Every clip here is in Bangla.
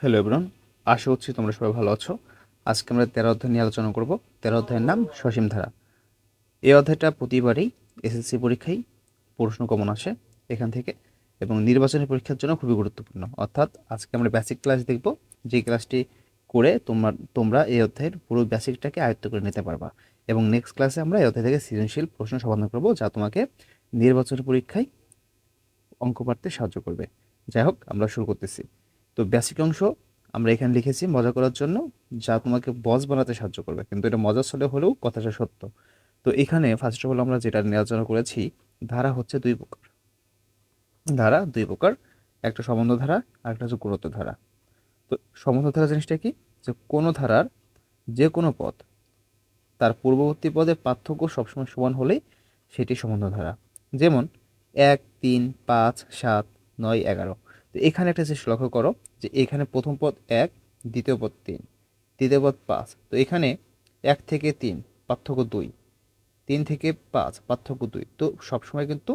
হ্যালো এভরন আশা করছি তোমরা সবাই ভালো আছো। আজকে আমরা তেরো অধ্যায় নিয়ে আলোচনা করব। তেরো অধ্যায়ের নাম সসীম ধারা। এই অধ্যায়টা প্রতিবারই এসএসসি পরীক্ষায় প্রশ্ন কমন আসে এখান থেকে এবং নির্বাচনী পরীক্ষার জন্য খুবই গুরুত্বপূর্ণ। অর্থাৎ আজকে আমরা বেসিক ক্লাস দেখব। যে ক্লাসটি করে তোমরা তোমরা এই অধ্যায়ের পুরো বেসিকটাকে আয়ত্ত করে নিতে পারবা এবং নেক্সট ক্লাসে আমরা এই অধ্যায় থেকে সৃজনশীল প্রশ্ন সমাধান করব যা তোমাকে নির্বাচনী পরীক্ষায় অঙ্ক পারতে সাহায্য করবে। যাই হোক, আমরা শুরু করতেছি। তো বেসিক অংশ আমরা এখানে লিখেছি মজা করার জন্য, যা তোমাকে বস বানাতে সাহায্য করবে। কিন্তু এটা মজার ছলে হলেও কথাটা সত্য। তো এখানে ফার্স্ট অফ অল আমরা যেটা নিয়ে আলোচনা করেছি, ধারা হচ্ছে দুই প্রকার। ধারা, দুই প্রকার। একটা সম্বন্ধ ধারা, আর একটা হচ্ছে গুরুত্ব ধারা। তো সম্বন্ধ ধারা জিনিসটা কি? যে কোনো ধারার যে কোনো পদ, তার পূর্ববর্তী পদের পার্থক্য সবসময় সমান হলেই সেটি সম্বন্ধ ধারা। যেমন এক, তিন, পাঁচ, সাত, নয়, এগারো। তো এখানে একটা জিনিস লক্ষ্য করো যে এখানে প্রথম পদ এক, দ্বিতীয় পদ তিন, তৃতীয় পদ পাঁচ। তো এখানে এক থেকে তিন, পার্থক্য দুই, তিন থেকে পাঁচ, পার্থক্য দুই। তো সবসময় কিন্তু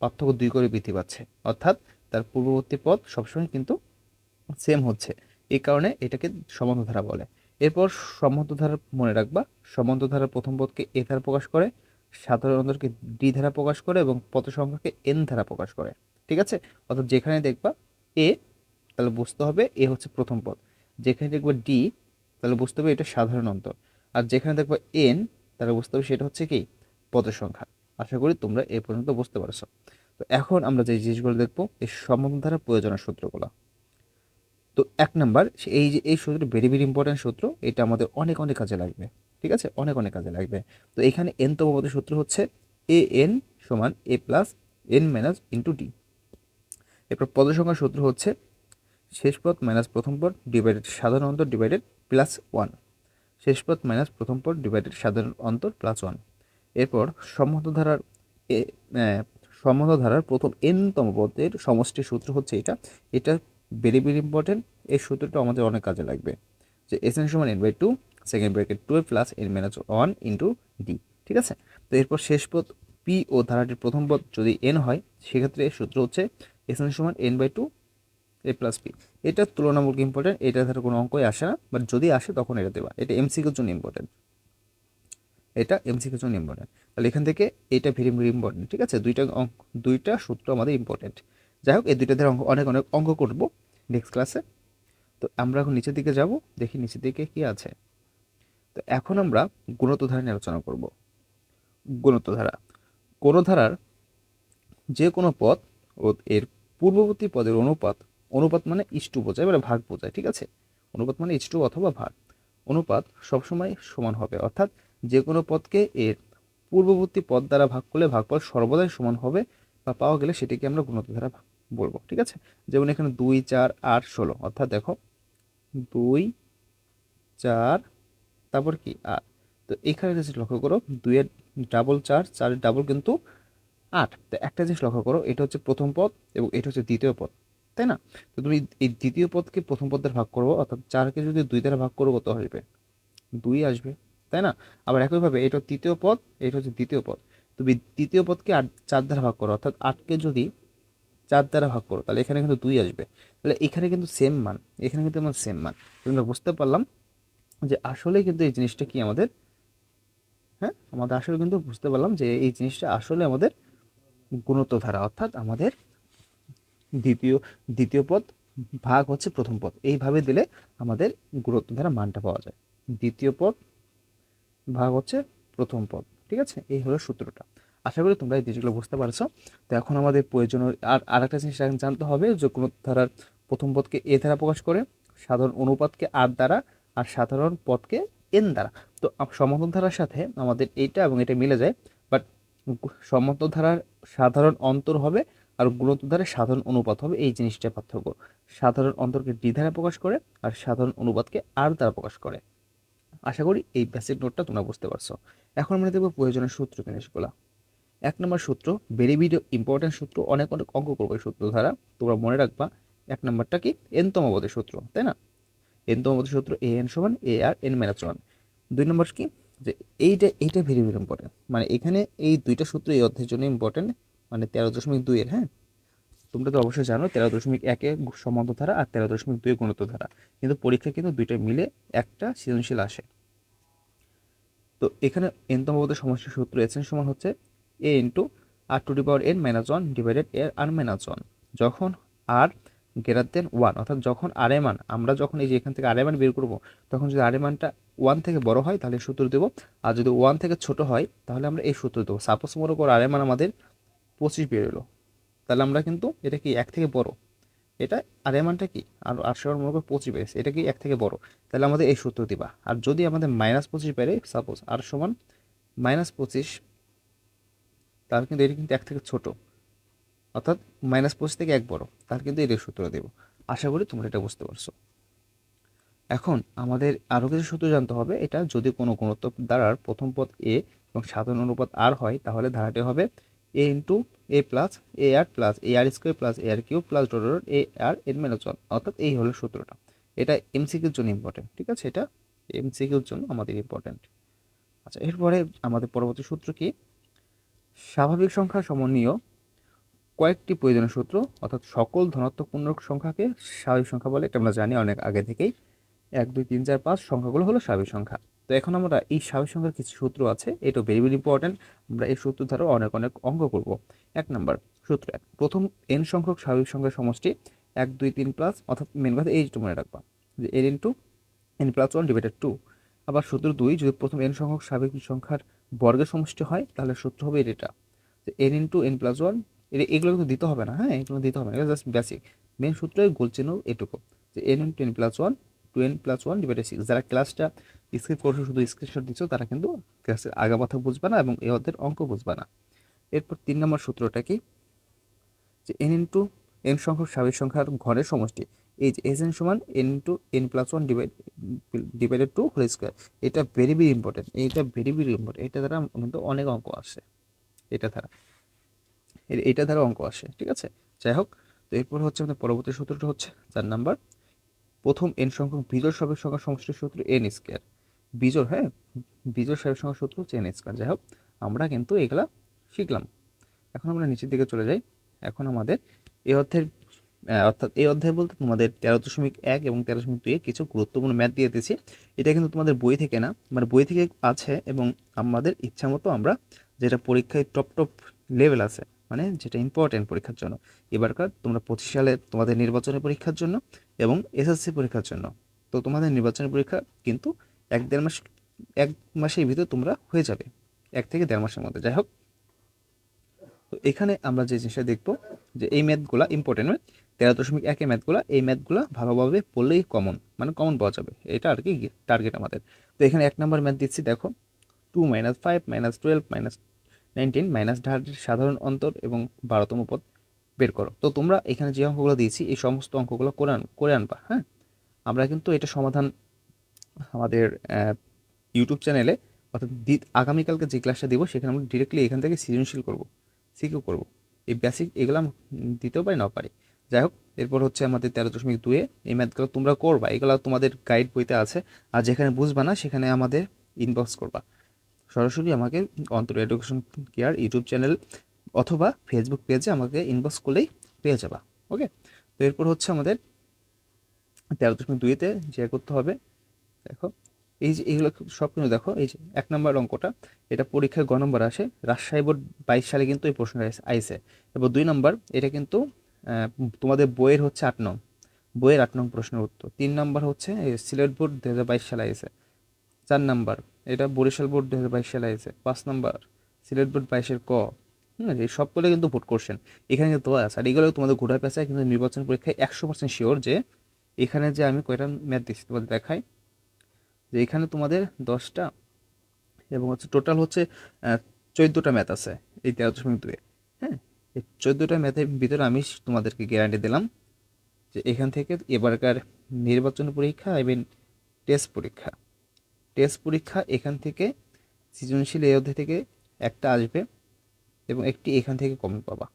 পার্থক্য দুই করে বৃদ্ধি পাচ্ছে। অর্থাৎ তার পূর্ববর্তী পদ সবসময় কিন্তু সেম হচ্ছে। এই কারণে এটাকে সম্বন্ধধারা বলে। এরপর সম্বন্ধধারা মনে রাখবা সম্বন্ধধারার প্রথম পদকে এ ধারা প্রকাশ করে, সাধারণ অন্তরকে ডি ধারা প্রকাশ করে এবং পদ সংখ্যাকে এন ধারা প্রকাশ করে। ঠিক আছে? অর্থাৎ যেখানে দেখবা এ তাহলে বুঝতে হবে এ হচ্ছে প্রথম পদ। যেখানে দেখবা ডি তাহলে বুঝতে হবে এটা সাধারণ অন্তর। আর যেখানে দেখবা এন তাহলে বুঝতে হবে সেটা হচ্ছে কি? পদের সংখ্যা। আশা করি তোমরা এ পর্যন্ত বুঝতে পারছ। তো এখন আমরা যে জিনিসগুলো দেখব এই সম্বন্ধ দ্বারা প্রয়োজনের সূত্রগুলো। তো এক নাম্বার এই যে, এই সূত্র ভেরি ভেরি ইম্পর্টেন্ট সূত্র, এটা আমাদের অনেক অনেক কাজে লাগবে। ঠিক আছে? অনেক অনেক কাজে লাগবে। তো এখানে এন তম সূত্র হচ্ছে এ এন সমান A plus N minus into D এরপর পদ সংখ্যার সূত্র হচ্ছে শেষ পদ মাইনাস প্রথম পদ ডিভাইডেড সাধারণ অন্তর ডিভাইডেড প্লাস ওয়ান শেষ পদ মাইনাস প্রথম পদ ডিভাইডেড সাধারণ অন্তর প্লাস ওয়ান এরপর সম্মত ধারার এ সম্মত ধারার প্রথম এনতম পদের সমষ্টি সূত্র হচ্ছে এটা। এটা ভেরি ভেরি ইম্পর্টেন্ট এই সূত্রটা আমাদের অনেক কাজে লাগবে। যে এস এন সমান N by two second bracket twelve plus N minus one into D ঠিক আছে? তো এরপর শেষ পদ পি ও ধারাটির প্রথম পদ যদি এন হয়, সেক্ষেত্রে সূত্র হচ্ছে এস এন সমান N by two A plus P. এটা তুলনামূলক ইম্পর্টেন্ট এটা ধারা কোনো অঙ্কই আসে না বাট যদি আসে তখন এটা দেবা। এটা এমসিকিউর জন্য ইম্পর্টেন্ট এটা এমসিকিউর জন্য ইম্পর্টেন্ট তাহলে এখান থেকে এটা ভেরি ভেরি ইম্পর্টেন্ট ঠিক আছে? দুইটা অঙ্ক, দুইটা সূত্র আমাদের ইম্পর্টেন্ট যাই হোক, এই দুইটা ধারা অঙ্ক, অনেক অনেক অঙ্ক করব নেক্সট ক্লাসে তো আমরা এখন নিচের দিকে যাব, দেখি নিচের দিকে কি আছে। তো এখন আমরা গুণত ধারা নিয়ে আলোচনা করব। গুণত ধারা কোনো ধারার যে কোনো পদ ও এর পূর্ববর্তী পদের অনুপাত অনুপাত মানে ইষ্টু বোঝায় মানে ভাগ বোঝায়, ঠিক আছে? অনুপাত মানে ইষ্টু অথবা ভাগ। অনুপাত সবসময় সমান হবে, অর্থাৎ যে কোনো পদকে এর পূর্ববর্তী পদ দ্বারা ভাগ করলে ভাগফল সর্বদাই সমান হবে বা পাওয়া গেলে সেটিকে আমরা গুণত ধারা বলব, ঠিক আছে? যেমন এখানে দুই, চার, আট, ষোলো, অর্থাৎ দেখো, দুই, চার, তারপর কি? আট। তো এখানে লক্ষ্য করো, দুইয়ের ডাবল চার, চারের ডাবল কিন্তু আট। তো একটা জিনিস লক্ষ্য করো, এটা হচ্ছে প্রথম পদ এবং এটা হচ্ছে দ্বিতীয় পদ, তাই না? তো তুমি এই দ্বিতীয় পদকে প্রথম পদ ভাগ করব, অর্থাৎ চারকে যদি দুই দ্বারা ভাগ করব, কত আসবে? দুই আসবে, তাই না? আবার একইভাবে এটা তৃতীয় পদ, এটা হচ্ছে দ্বিতীয় পদ। তুমি দ্বিতীয় পদকে আট, চার দ্বারা ভাগ করো, অর্থাৎ আটকে যদি চার দ্বারা ভাগ করো, তাহলে এখানে কিন্তু দুই আসবে। তাহলে এখানে কিন্তু সেম মান, এখানে কিন্তু আমার সেম মান। তোমরা বুঝতে পারলাম যে আসলে কিন্তু এই জিনিসটা কি আমাদের? হ্যাঁ? আমাদের আসলে কিন্তু বুঝতে পারলাম যে এই জিনিসটা আসলে আমাদের গুণত্ব ধারা অর্থাৎ আমাদের দ্বিতীয় দ্বিতীয় পদ, ভাগ হচ্ছে প্রথম পদ। এইভাবে দিলে আমাদের গুণত্ব ধারা মানটা পাওয়া যায়। দ্বিতীয় পদ, ভাগ হচ্ছে প্রথম পদ, ঠিক আছে? এই হলো সূত্রটা। আশা করি তোমরা এই জিনিসগুলো বুঝতে পারছ। তো এখন আমাদের প্রয়োজন আর আরেকটা জিনিস এখন জানতে হবে যে কোনো ধারার প্রথম পদকে এ দ্বারা প্রকাশ করে, সাধারণ অনুপাতকে আর দ্বারা, আর সাধারণ পদকে এন দ্বারা। তো সমতল ধারার সাথে আমাদের এইটা এবং এটা মিলে যায়, বাট সমতল ধারার সাধারণ অন্তর হবে আর গুণোত্তর ধারার সাধারণ অনুপাত হবে। এই জিনিসটা পার্থক্য। সাধারণ অন্তরকে ডি দ্বারা প্রকাশ করে আর সাধারণ অনুপাতকে আর দ্বারা প্রকাশ করে। আশা করি এই বেসিক নোটটা তোমরা বুঝতে পারছ। এখন আমরা দেখব প্রয়োজনীয় সূত্র জিনিসগুলো। এক নম্বর সূত্র ভেরি ভিডিও ইম্পর্টেন্ট সূত্র, অনেক অনেক অঙ্ক করব এই সূত্র দ্বারা তোমরা মনে রাখবা, এক নম্বরটা কি? এনতম পদের সূত্র, তাই না? এনতম পদের সূত্র এ এন সমান A R N minus one দুই নম্বর কি? যে এইটা এইটা ভেরি ভেরি ইম্পর্টেন্ট মানে এখানে এই দুইটা সূত্র এই অধ্যায়ের জন্য ইম্পর্টেন্ট মানে তেরো দশমিক দুইয়ের হ্যাঁ? তোমরা তো অবশ্যই জানো তেরো দশমিক একে সম্বন্ধ ধারা আর তেরো দশমিক দুই গুণিত ধারা কিন্তু পরীক্ষা কিন্তু দুইটা মিলে একটা সৃজনশীল আসে। তো এখানে এনতম পদের সমষ্টির সূত্র এস এন সমান হচ্ছে A into R to the power N minus one divided এর আর মাইনাস ওয়ান যখন আর গ্রেটার দেন ওয়ান অর্থাৎ যখন আর মান, আমরা যখন এই যে এখান থেকে আর মান বের করব, তখন যদি আর মানটা ওয়ান থেকে বড় হয়, তাহলে সূত্র দেবো। আর যদি ওয়ান থেকে ছোট হয়, তাহলে আমরা এই সূত্র দেবো। সাপোজ মনে করো আর মান আমাদের পঁচিশ বের এলো তাহলে আমরা কিন্তু এটা কি এক থেকে বড়? এটা আর মানটা কি? আর আটশো মনে করো পঁচিশ বেড়েছে এটা কি এক থেকে বড়? তাহলে আমাদের এই সূত্র দিবা। আর যদি আমাদের মাইনাস পঁচিশ বেড়ে সাপোজ আর সমান মাইনাস পঁচিশ, তাহলে কিন্তু এটা কিন্তু এক থেকে ছোট। অর্থাৎ মাইনাস পঁচিশ থেকে এক বড়, তার কিন্তু এটার সূত্র দেব। আশা করি তোমরা এটা বুঝতে পারছ। এখন আমাদের আরও কিছু সূত্র জানতে হবে। এটা যদি কোনো গুণত্ব দ্বারার প্রথম পদ এ এবং সাধারণ অনুপাত আর হয়, তাহলে ধারাটি হবে A into A plus A R plus A R square plus A R cube plus dot dot A R N minus one অর্থাৎ এই হলো সূত্রটা। এটা এমসিকিউর জন্য ইম্পর্টেন্ট ঠিক আছে? এটা এমসিকিউর জন্য আমাদের ইম্পর্টেন্ট আচ্ছা এরপরে আমাদের পরবর্তী সূত্র কি? স্বাভাবিক সংখ্যা সমন্বীয় কয়েকটি প্রয়োজনীয় সূত্র, অর্থাৎ সকল ধনাত্মক পূর্ণ সংখ্যাকে স্বাভাবিক সংখ্যা বলে এটা আমরা জানি অনেক আগে থেকেই। এক, দুই, তিন, চার, পাঁচ সংখ্যাগুলো হলো স্বাভাবিক সংখ্যা। তো এখন আমরা এই স্বাভাবিক সংখ্যার কিছু সূত্র আছে এটা ভেরি ভেরি ইম্পর্টেন্ট আমরা এই সূত্র দ্বারা অনেক অনেক অঙ্ক করব। এক নাম্বার, সূত্র এক, প্রথম এন সংখ্যক স্বাভাবিক সংখ্যার সমষ্টি এক, দুই, তিন প্লাস অর্থাৎ মেন কথা এইটু মনে রাখবা, যে N into N plus one divided two আবার সূত্র দুই, যদি প্রথম এন সংখ্যক স্বাভাবিক সংখ্যার বর্গের সমষ্টি হয়, তাহলে সূত্র হবে এটা। যে N into N plus one এগুলো কিন্তু দিতে হবে না হ্যাঁ? এগুলো দিতে হবে না। জাস্ট বেসিক মেন সূত্রের গোল চিহ্ন এটুকু। যে N N plus one two N plus one divided six যারা ক্লাসটা স্ক্রিপ করছ, শুধু স্ক্রিনশট দিচ্ছ, তারা কিন্তু ক্লাসের আগা কথা বুঝবে না এবং এ অর্ধের অঙ্ক বুঝবে না। এরপর তিন নম্বর সূত্রটা কি? যে এন ইন্টু এন সংখ্যক স্বাভাবিক সংখ্যার ঘরের সমষ্টি। এই যে এস এন সমান N into N plus one divide divided two whole square এটা ভেরি ভেরি ইম্পর্টেন্ট এইটা ভেরি ভেরি ইম্পর্টেন্ট এটা দ্বারা কিন্তু অনেক অঙ্ক আসে। এটা দ্বারা। এটা দ্বারা অঙ্ক আসে, ঠিক আছে? যাই হোক, তো এরপর হচ্ছে আমাদের পরবর্তী সূত্রটা হচ্ছে চার নাম্বার। প্রথম এন সংখ্যক বিজোড় সবের সংখ্যা সমষ্টির সূত্র এন স্কোয়ার বিজোড় হ্যাঁ? বিজোড় সবের সংখ্যা সূত্র হচ্ছে এন স্কোয়ার যাই হোক, আমরা কিন্তু এগুলা শিখলাম। এখন আমরা নিচের দিকে চলে যাই। এখন আমাদের এই অধ্যায়ের অর্থাৎ এই অধ্যায় বলতে তোমাদের তেরো দশমিক এক এবং তেরো দশমিক দুইয়ে কিছু গুরুত্বপূর্ণ ম্যাথ দিয়ে দিয়েছি। এটা কিন্তু তোমাদের বই থেকে না মানে বই থেকে আছে এবং আমাদের ইচ্ছা মতো আমরা যেটা পরীক্ষায় টপ টপ লেভেল আছে মানে যেটা ইম্পর্টেন্ট পরীক্ষার জন্য। এবারকার তোমরা পঁচিশ সালে তোমাদের নির্বাচনী পরীক্ষার জন্য এবং এসএসসি পরীক্ষার জন্য। তো তোমাদের নির্বাচনী পরীক্ষা কিন্তু এক দেড় মাস, এক মাসের ভিতরে তোমরা হয়ে যাবে। এক থেকে দেড় মাসের মধ্যে। যাই হোক তো এখানে আমরা যে জিনিসটা দেখব যে এই ম্যাথগুলা ইম্পর্টেন্ট ম্যাথ তেরো দশমিক একে ম্যাথগুলা এই ম্যাথগুলা ভালোভাবে পড়লেই কমন মানে কমন পাওয়া যাবে। এটা আর কি টার্গেট আমাদের। তো এখানে এক নম্বর ম্যাথ দিচ্ছি, দেখো। Two minus five minus twelve minus nineteen minus ঢাটের সাধারণ অন্তর এবং বারোতম পদ বের করো। তো তোমরা এখানে যে অঙ্কগুলো দিয়েছি, এই সমস্ত অঙ্কগুলো করে আন, করে আনবা হ্যাঁ? আমরা কিন্তু এটা সমাধান আমাদের ইউটিউব চ্যানেলে, অর্থাৎ আগামীকালকে যে ক্লাসটা দিব, সেখানে আমরা ডিরেক্টলি এখান থেকে সৃজনশীল করব, সিকিউ করব। এই বেসিক এগুলো দিতেও পারি, নাও পারি। যাই হোক, এরপর হচ্ছে আমাদের তেরো দশমিক দুয়ে এই ম্যাথগুলো তোমরা করবা, এগুলো তোমাদের গাইড বইতে আছে। আর যেখানে বুঝবা না, সেখানে আমাদের ইনবক্স করবা। সরাসরি আমাকে Antar education care YouTube channel অথবা ফেসবুক পেজে আমাকে ইনবক্স করলেই পেয়ে যাবা ওকে তো এরপর হচ্ছে আমাদের তেরো দশমিক দুইতে যে করতে হবে, দেখো, এই যে এইগুলো সব কিন্তু দেখো, এই যে এক নম্বর অঙ্কটা, এটা পরীক্ষায় গ নম্বর আসে, রাজশাহী বোর্ড বাইশ সালে কিন্তু এই প্রশ্নটা আইসে এবার দুই নম্বর, এটা কিন্তু তোমাদের বইয়ের হচ্ছে আট নং, বইয়ের আট নং প্রশ্নের উত্তর, তিন নম্বর হচ্ছে সিলেট বোর্ড দু হাজার বাইশ সালে আইসে, চার নম্বর এটা বরিশাল বোর্ড দু হাজার বাইশ সালে আইসে পাঁচ নম্বর, সিলেট বোর্ড বাইশের ক। হুম, এই সবগুলো কিন্তু ভোট করছেন। এখানে কিন্তু আছে। আর এগুলো তোমাদের ঘোরা পেঁচায় কিন্তু নির্বাচন পরীক্ষায় একশো পার্সেন্ট শিওর যে এখানে যে আমি কয়টা ম্যাথ দিচ্ছি তোমাদের দেখাই। যে এখানে তোমাদের দশটা এবং হচ্ছে টোটাল হচ্ছে চোদ্দোটা ম্যাথ আছে এই তেরো দশমিক দুয়ে হ্যাঁ এই চোদ্দোটা ম্যাথের ভিতরে আমি তোমাদেরকে গ্যারান্টি দিলাম যে এখান থেকে এবারকার নির্বাচন পরীক্ষা আই মিন টেস্ট পরীক্ষা। টেস্ট পরীক্ষা এখান থেকে সৃজনশীল অধ্যায় থেকে একটা আসবে এবং একটি এখান থেকে কমন পাবা।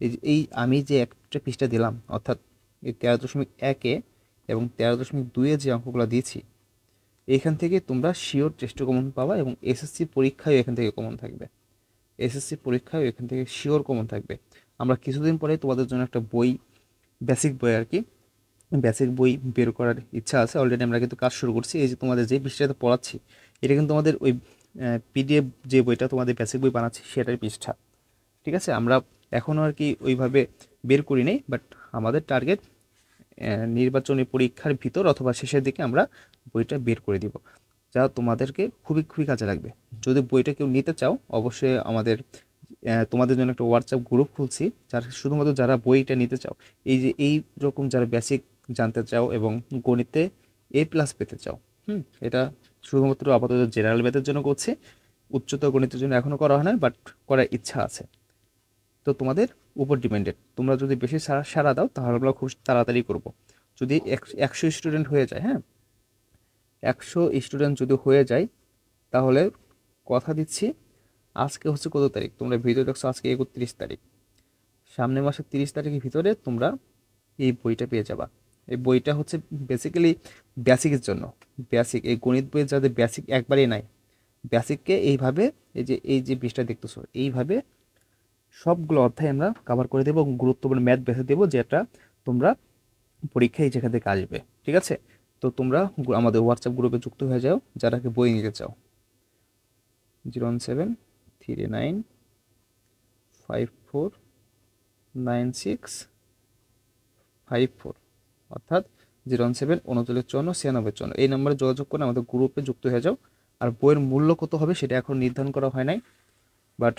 এই এই আমি যে একটা পৃষ্ঠা দিলাম, অর্থাৎ এই তেরো দশমিক একে এবং তেরো দশমিক দুইয়ে যে অঙ্কগুলো দিয়েছি, এখান থেকে তোমরা শিওর টেস্ট কমন পাবা এবং এসএসসি পরীক্ষায় এখান থেকে কমন থাকবে। এসএসসি পরীক্ষায় এখান থেকে শিওর কমন থাকবে। আমরা কিছুদিন পরে তোমাদের জন্য একটা বই বেসিক বই আর কি বেসিক বই বের করার ইচ্ছা আছে। অলরেডি আমরা কিন্তু কাজ শুরু করছি। এই যে তোমাদের যে পৃষ্ঠাতে পড়াচ্ছি, এটা কিন্তু তোমাদের ওই পিডিএফ যে বইটা তোমাদের বেসিক বই বানাচ্ছি সেটার পৃষ্ঠা। ঠিক আছে? আমরা এখনও আর কি ওইভাবে বের করি নাই বাট আমাদের টার্গেট নির্বাচনী পরীক্ষার ভিতর অথবা শেষের দিকে আমরা বইটা বের করে দিব। যা তোমাদেরকে খুবই খুবই কাজে লাগবে। যদি বইটা কেউ নিতে চাও, অবশ্যই আমাদের তোমাদের জন্য একটা হোয়াটসঅ্যাপ গ্রুপ খুলছি, যারা শুধুমাত্র যারা বইটা নিতে চাও, এই যে এই রকম যারা বেসিক জানতে চাও এবং গণিতে এ প্লাস পেতে চাও, হুম, এটা শুধুমাত্র আপাতত জেনারেল ম্যাথের জন্য করছি, উচ্চতর গণিতের জন্য এখনও করা হয় না বাট করার ইচ্ছা আছে। তো তোমাদের উপর ডিপেন্ডেড তোমরা যদি বেশি সারা সারা দাও, তাহলে আমরা খুব তাড়াতাড়ি করব। যদি এক- একশো স্টুডেন্ট হয়ে যায় হ্যাঁ একশো স্টুডেন্ট যদি হয়ে যায়, তাহলে কথা দিচ্ছি, আজকে হচ্ছে কত তারিখ? তোমরা ভিডিও দেখছ আজকে একত্রিশ তারিখ। সামনের মাসের তিরিশ তারিখের ভিতরে তোমরা এই বইটা পেয়ে যাবা। এই বইটা হচ্ছে বেসিক্যালি বেসিকের জন্য। বেসিক এই গণিত বইয়ের যাদের বেসিক একবারেই নাই বেসিককে এইভাবে এই যে এই যে বিষটা দেখতেছো, এইভাবে সবগুলো অধ্যায় আমরা কভার করে দেবো গুরুত্বপূর্ণ ম্যাথ বেঁধে দেবো যেটা তোমরা পরীক্ষায় যেখান থেকে আসবে, ঠিক আছে? তো তোমরা আমাদের হোয়াটসঅ্যাপ গ্রুপে যুক্ত হয়ে যাও, যারা বই নিতে চাও। Zero one seven three nine five four nine six five four অর্থাৎ জিরো ওয়ান সেভেন উনচল্লিশ চুয়ান্ন, ছিয়ানব্বই চুয়ান্ন। এই নম্বরে যোগাযোগ করে আমাদের গ্রুপে যুক্ত হয়ে যাও। আর বইয়ের মূল্য কত হবে সেটা এখন নির্ধারণ করা হয় নাই। বাট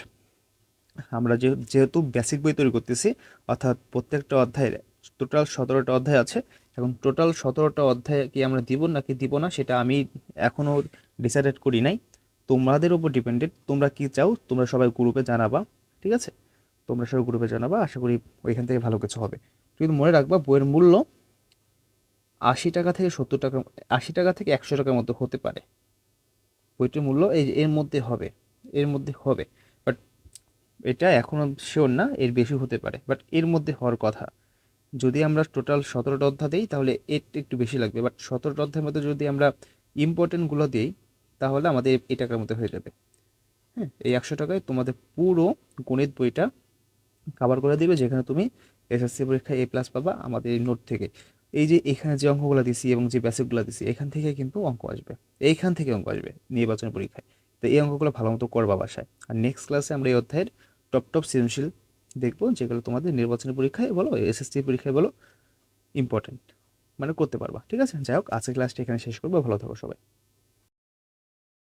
আমরা যেহেতু বেসিক বই তৈরি করতেছি, অর্থাৎ প্রত্যেকটা অধ্যায়ের টোটাল সতেরোটা অধ্যায় আছে, এখন টোটাল সতেরোটা অধ্যায় কি আমরা দিব নাকি দিব না সেটা আমি এখনও ডিসাইডেড করি নাই। তোমাদের উপর ডিপেন্ডেড, তোমরা কি চাও তোমরা সবাই গ্রুপে জানাবা, ঠিক আছে? তোমরা সবাই গ্রুপে জানাবা, আশা করি ওইখান থেকে ভালো কিছু হবে। কিন্তু মনে রাখবা বইয়ের মূল্য আশি টাকা থেকে সত্তর টাকা আশি টাকা থেকে একশো টাকার মধ্যে হতে পারে। বইটির মূল্য এই এর মধ্যে হবে, এর মধ্যে হবে। বাট এটা এখনও শিওর না, এর বেশি হতে পারে। বাট এর মধ্যে হওয়ার কথা, যদি আমরা টোটাল সতেরোটা অধ্যায় দিই, তাহলে এর একটু বেশি লাগবে। বাট সতেরোটা অধ্যায়ের মধ্যে যদি আমরা ইম্পর্টেন্টগুলো দিই, তাহলে আমাদের এই টাকার মধ্যে হয়ে যাবে। হ্যাঁ এই একশো টাকায় তোমাদের পুরো গণিত বইটা কভার করে দিবে, যেখানে তুমি এসএসসি পরীক্ষায় এ প্লাস পাবা আমাদের এই নোট থেকে। এই যে এখানে যে অঙ্কগুলো দিছি এবং যে বেসিকগুলো দিছি, এখান থেকে কিন্তু অঙ্ক আসবে। এইখান থেকে অঙ্ক আসবে নির্বাচনী পরীক্ষায়। তো এই অঙ্কগুলো ভালো মতো করবা বাসায়। আর নেক্সট ক্লাসে আমরা এই অধ্যায়ের টপ টপ সৃজনশীল দেখব, যেগুলো তোমাদের নির্বাচনী পরীক্ষায় বলো এসএসসি পরীক্ষায় বলো ইম্পর্টেন্ট মানে করতে পারবা। ঠিক আছে? যাই হোক, আজকের ক্লাসটা এখানে শেষ করব। ভালো থাকো সবাই।